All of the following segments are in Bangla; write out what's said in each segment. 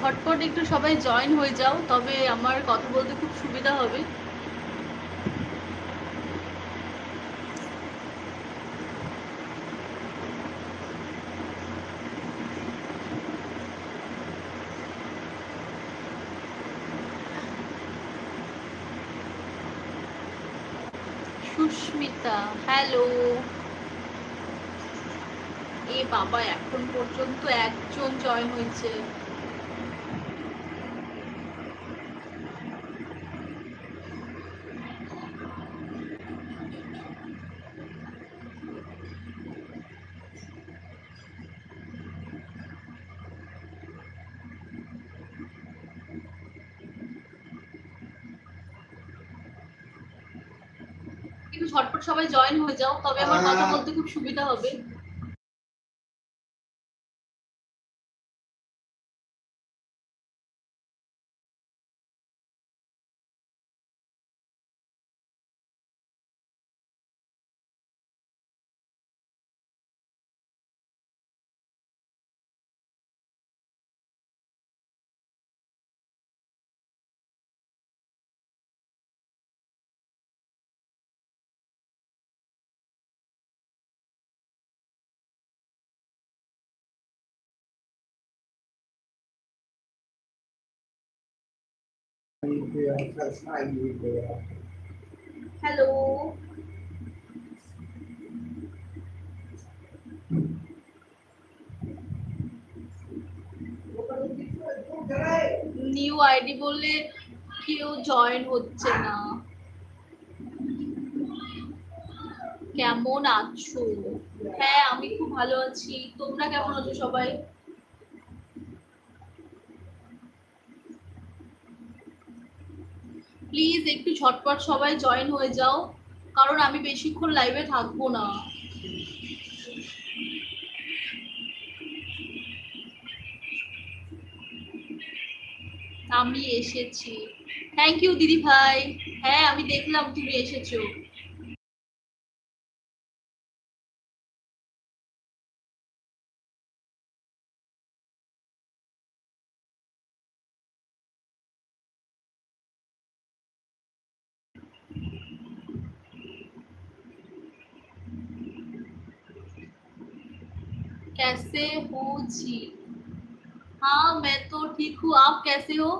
ঝটপট একটু সবাই জয়েন হয়ে যাও, তবে আমার কথা বলতে খুব সুবিধা হবে। সুস্মিতা হ্যালো এ বাবা, এখন পর্যন্ত একজন জয়েন হয়েছে। একটু ঝটপট সবাই জয়েন হয়ে যাও তবে আমার কথা বলতে খুব সুবিধা হবে। হ্যালো নিউ আইডি বললে কেউ জয়েন হচ্ছে না। কেমন আছো? হ্যাঁ আমি খুব ভালো আছি। তোমরা কেমন আছো সবাই? প্লিজ একটু ঝটপট সবাই জয়েন হয়ে যাও, কারণ আমি বেশিক্ষণ লাইভে থাকব না। আমি এসেছি। থ্যাংক ইউ দিদি ভাই। হ্যাঁ আমি দেখলাম তুমি এসেছ। कैसे हो जी हाँ मैं तो ठीक हूँ आप कैसे हो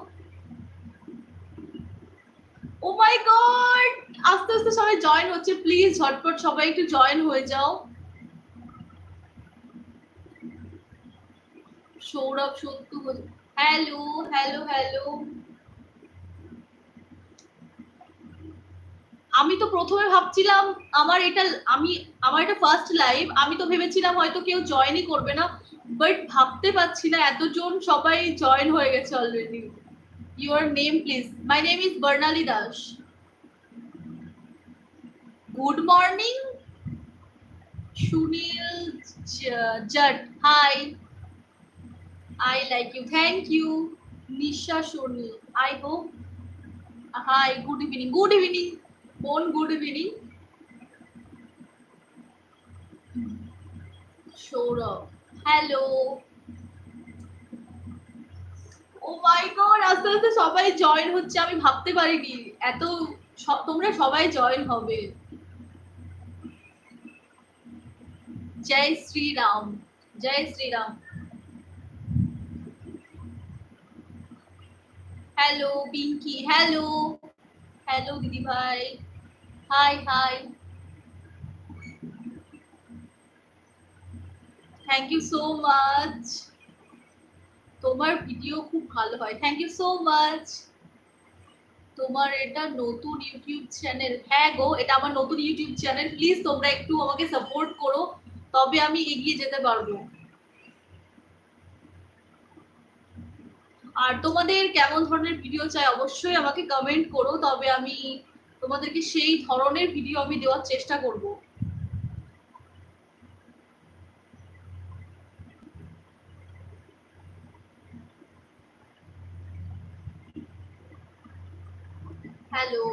ও মাই গড আস্তে আস্তে সবাই জয়েন হচ্ছে প্লিজ ঝটপট সবাই একটু জয়েন হয়ে যাও Sourav Santu hello hello hello আমি তো প্রথমে ভাবছিলাম আমার এটা, আমি, আমার এটা ফার্স্ট লাইভ আমি তো ভেবেছিলাম হয়তো কেউ জয়েনই করবে না বাট ভাবতে পারছি না, এতজন সবাই জয়েন হয়ে গেছে already your name please my name is Barnali Das good morning Sunil Jat hi I like you thank you Nisha Soni I hope hi good evening good evening বোন good evening Sourav hello oh my god আস্তে আস্তে সবাই জয়েন হচ্ছে, আমি ভাবতে পারিনি। এত তোমরা সবাই জয়েন হবে। জয় শ্রীরাম জয় Shriram. Hello Pinky hello hello দিদি ভাই hi hi thank you so much তোমার ভিডিও খুব ভালো হয়। থ্যাংক ইউ সো মাচ তোমার এটা নতুন ইউটিউব চ্যানেল হ্যাঁ গো, এটা আমার নতুন ইউটিউব চ্যানেল প্লিজ তোমরা একটু আমাকে সাপোর্ট করো, তবে আমি এগিয়ে যেতে পারব। আর তোমাদের কেমন ধরনের ভিডিও চাই অবশ্যই আমাকে কমেন্ট করো, তবে আমি তোমাদেরকে সেই ধরনের ভিডিও আমি দেওয়ার চেষ্টা করব। হ্যালো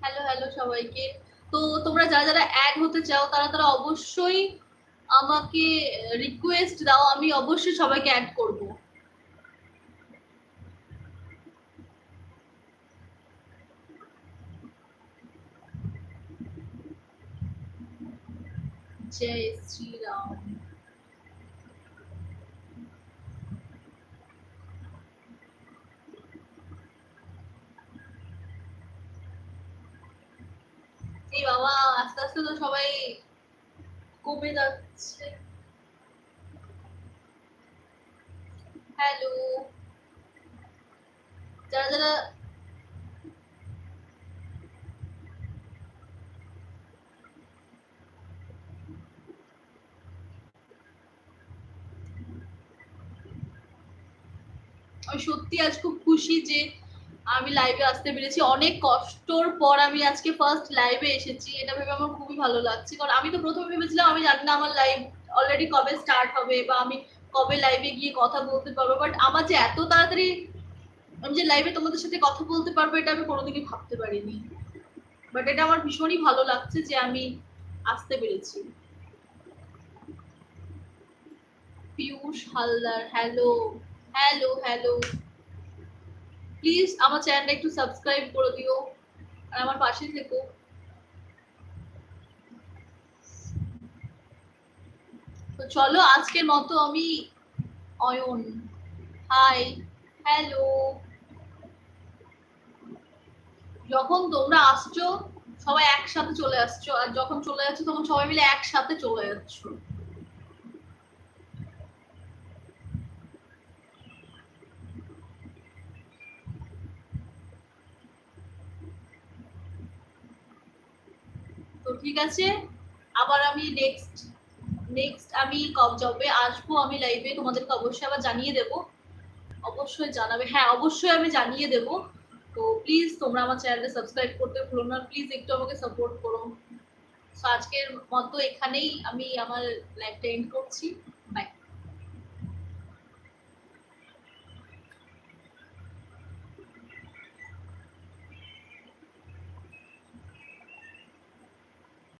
হ্যালো হ্যালো সবাইকে। তো তোমরা যারা যারা অ্যাড হতে চাও, তারা তারা অবশ্যই আমাকে রিকোয়েস্ট দাও, আমি অবশ্যই সবাইকে অ্যাড করব। জয় শ্রীরাম। এই বাবা আস্তে আস্তে তো সবাই কমে যাচ্ছে। হ্যালো যারা যারা সত্যি আজ খুব খুশি যে আমি লাইভে আসতে পেরেছি। অনেক কষ্টর পর আমি আজকে ফার্স্ট লাইভে এসেছি। এটা ভেবে আমার খুবই ভালো লাগছে। কারণ আমি তো প্রথমে ভেবেছিলাম আমি জানি না আমার লাইভ অলরেডি কবে স্টার্ট হবে বা আমি কবে লাইভে গিয়ে কথা বলতে পারব। বাট আমার যে এত তাড়াতাড়ি আমি যে লাইভে তোমাদের সাথে কথা বলতে পারব, এটা আমি কোনোদিনই ভাবতে পারিনি। বাট এটা আমার ভীষণই ভালো লাগছে যে আমি আসতে পেরেছি। Piyush Haldar hello hello hello please আমার চ্যানেলটা একটু সাবস্ক্রাইব করে দিও আর আমার পাশে থেকো। তো চলো, আজকের মতো আমি অয়ন। হাই হ্যালো যখন তোমরা আসছো, সবাই একসাথে চলে আসছো, আর যখন চলে যাচ্ছ, তখন সবাই মিলে একসাথে চলে যাচ্ছ তো ঠিক আছে? আবার আমি নেক্সট নেক্সট আমি কব জবে আসব, আমি লাইভে তোমাদেরকে অবশ্যই আবার জানিয়ে দেব। অবশ্যই জানাবে হ্যাঁ অবশ্যই আমি জানিয়ে দেব। তো প্লিজ তোমরা আমার চ্যানেলটা সাবস্ক্রাইব করতে ভুলো না প্লিজ একটু আমাকে সাপোর্ট করো। তো আজকের মতো এখানেই আমি আমার লাইভটা এন্ড করছি।